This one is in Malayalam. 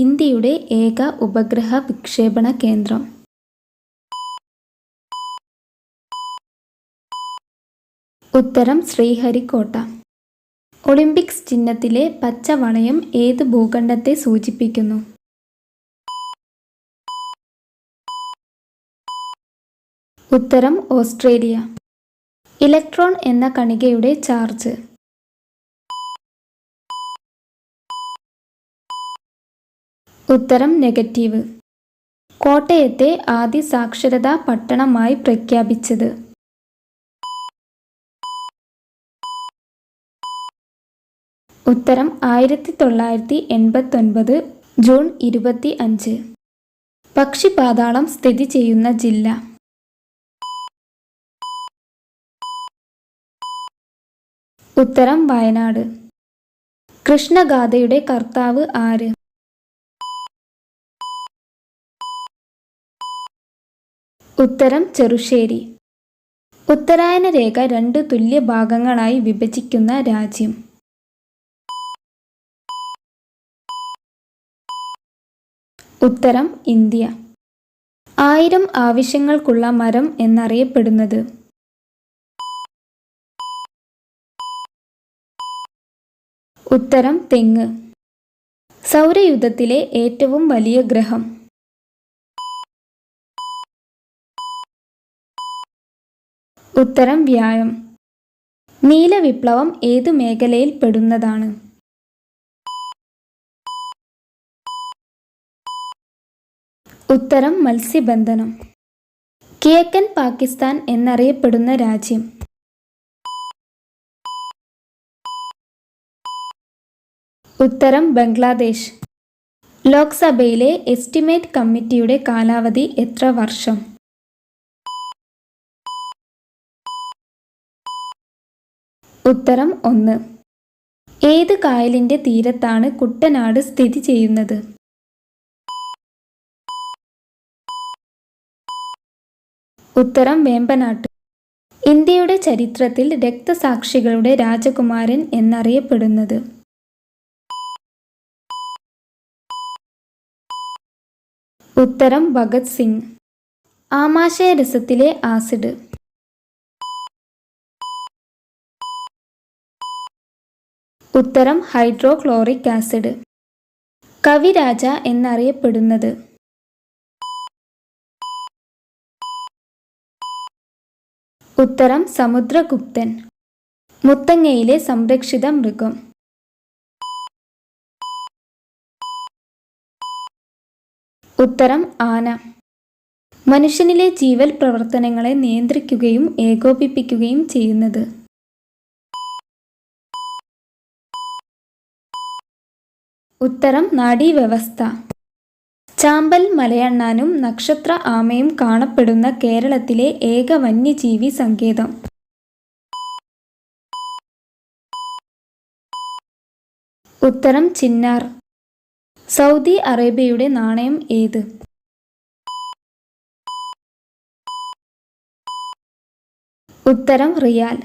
ഇന്ത്യയുടെ ഏക ഉപഗ്രഹ വിക്ഷേപണ കേന്ദ്രം. ഉത്തരം ശ്രീഹരിക്കോട്ട. ഒളിമ്പിക്സ് ചിഹ്നത്തിലെ പച്ച വളയം ഏത് ഭൂഖണ്ഡത്തെ സൂചിപ്പിക്കുന്നു? ഉത്തരം ഓസ്ട്രേലിയ. ഇലക്ട്രോൺ എന്ന കണികയുടെ ചാർജ്. ഉത്തരം നെഗറ്റീവ് കോട്ടയത്തെ ആദ്യ സാക്ഷരതാ പട്ടണമായി പ്രഖ്യാപിച്ചത്. ഉത്തരം ആയിരത്തി തൊള്ളായിരത്തി എൺപത്തൊൻപത് ജൂൺ ഇരുപത്തി അഞ്ച് പക്ഷിപാതാളം സ്ഥിതി ചെയ്യുന്ന ജില്ല. ഉത്തരം വയനാട്. കൃഷ്ണഗാഥയുടെ കർത്താവ് ആര്? ഉത്തരം ചെറുശ്ശേരി. ഉത്തരായന രേഖ രണ്ട് തുല്യ ഭാഗങ്ങളായി വിഭജിക്കുന്ന രാജ്യം. ഉത്തരം ഇന്ത്യ. ആയിരം ആവശ്യങ്ങൾക്കുള്ള മരം എന്നറിയപ്പെടുന്നത്. ഉത്തരം തെങ്ങ്. സൗരയുധത്തിലെ ഏറ്റവും വലിയ ഗ്രഹം. ഉത്തരം വ്യായം. നീലവിപ്ലവം ഏതു മേഖലയിൽ പെടുന്നതാണ്? ഉത്തരം മത്സ്യബന്ധനം. കിഴക്കൻ പാകിസ്ഥാൻ എന്നറിയപ്പെടുന്ന രാജ്യം. ഉത്തരം ബംഗ്ലാദേശ്. ലോക്സഭയിലെ എസ്റ്റിമേറ്റ് കമ്മിറ്റിയുടെ കാലാവധി എത്ര വർഷം? ഉത്തരം ഒന്ന്. ഏത് കായലിന്റെ തീരത്താണ് കുട്ടനാട് സ്ഥിതി ചെയ്യുന്നത്? ഉത്തരം വേമ്പനാട്ട്. ഇന്ത്യയുടെ ചരിത്രത്തിൽ രക്തസാക്ഷികളുടെ രാജകുമാരൻ എന്നറിയപ്പെടുന്നത്. ഉത്തരം ഭഗത് സിംഗ്. ആമാശയ രസത്തിലെ ആസിഡ്. ഉത്തരം ഹൈഡ്രോക്ലോറിക് ആസിഡ്. കവിരാജ എന്നറിയപ്പെടുന്നത്. ഉത്തരം സമുദ്രഗുപ്തൻ. മുത്തങ്ങയിലെ സംരക്ഷിത മൃഗം. ഉത്തരം ആന. മനുഷ്യനിലെ ജീവൽ പ്രവർത്തനങ്ങളെ നിയന്ത്രിക്കുകയും ഏകോപിപ്പിക്കുകയും ചെയ്യുന്നത്. ഉത്തരം നാഡീവ്യവസ്ഥ. ചാമ്പൽ മലയണ്ണാനും നക്ഷത്ര ആമയും കാണപ്പെടുന്ന കേരളത്തിലെ ഏക വന്യജീവി സങ്കേതം. ഉത്തരം ചിന്നാർ. സൗദി അറേബ്യയുടെ നാണയം ഏത്? ഉത്തരം റിയാൽ.